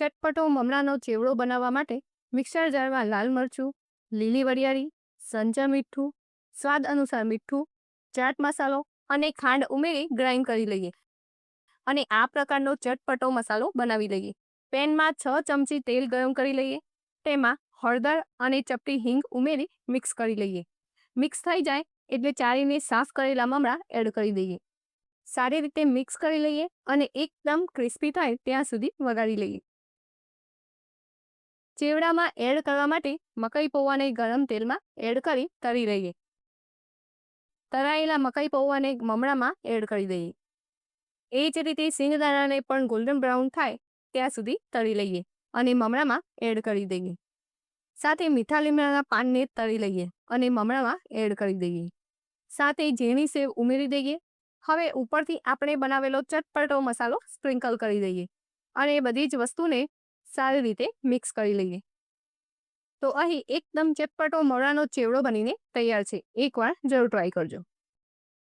ચટપટો મમરાનો ચેવડો બનાવવા માટે મિક્સર જારમાં લાલ મરચું, લીલી વરિયાળી, સંચા મીઠું, સ્વાદ અનુસાર મીઠું, ચાટ મસાલો અને ખાંડ ઉમેરી ગ્રાઇન્ડ કરી લઈએ. અને આ પ્રકારનો ચટપટો મસાલો બનાવી લઈએ. પેનમાં છ ચમચી તેલ ગરમ કરી લઈએ. તેમાં હળદર અને ચપટી હિંગ ઉમેરી મિક્સ કરી લઈએ. મિક્સ થઈ જાય એટલે ચાળીને સાફ કરેલા મમરા એડ કરી દઈએ. સારી રીતે મિક્સ કરી લઈએ અને એકદમ ક્રિસ્પી થાય ત્યાં સુધી વગાડી લઈએ. ચેવડામાં એડ કરવા માટે મકાઈ પૌવાને ગરમ તેલમાં એડ કરી તળી લઈએ તળાયેલા મકાઈ પૌવાને મમરામાં એડ કરી દઈએ. એ જ રીતે સિંગદાણાને પણ ગોલ્ડન બ્રાઉન થાય ત્યાં સુધી તળી લઈએ અને મમરામાં એડ કરી દઈએ. સાથે મીઠા લીમડાના પાનને તળી લઈએ અને મમરામાં એડ કરી દઈએ. સાથે ઝીણી સેવ ઉમેરી દઈએ. હવે ઉપરથી આપણે બનાવેલો ચટપટો મસાલો સ્પ્રિંકલ કરી દઈએ અને બધી જ વસ્તુને સારી રીતે મિક્સ કરી લઈએ. તો અહીં એકદમ ચટપટો મમરાનો ચેવડો બનીને તૈયાર છે. એકવાર જરૂર ટ્રાય કરજો.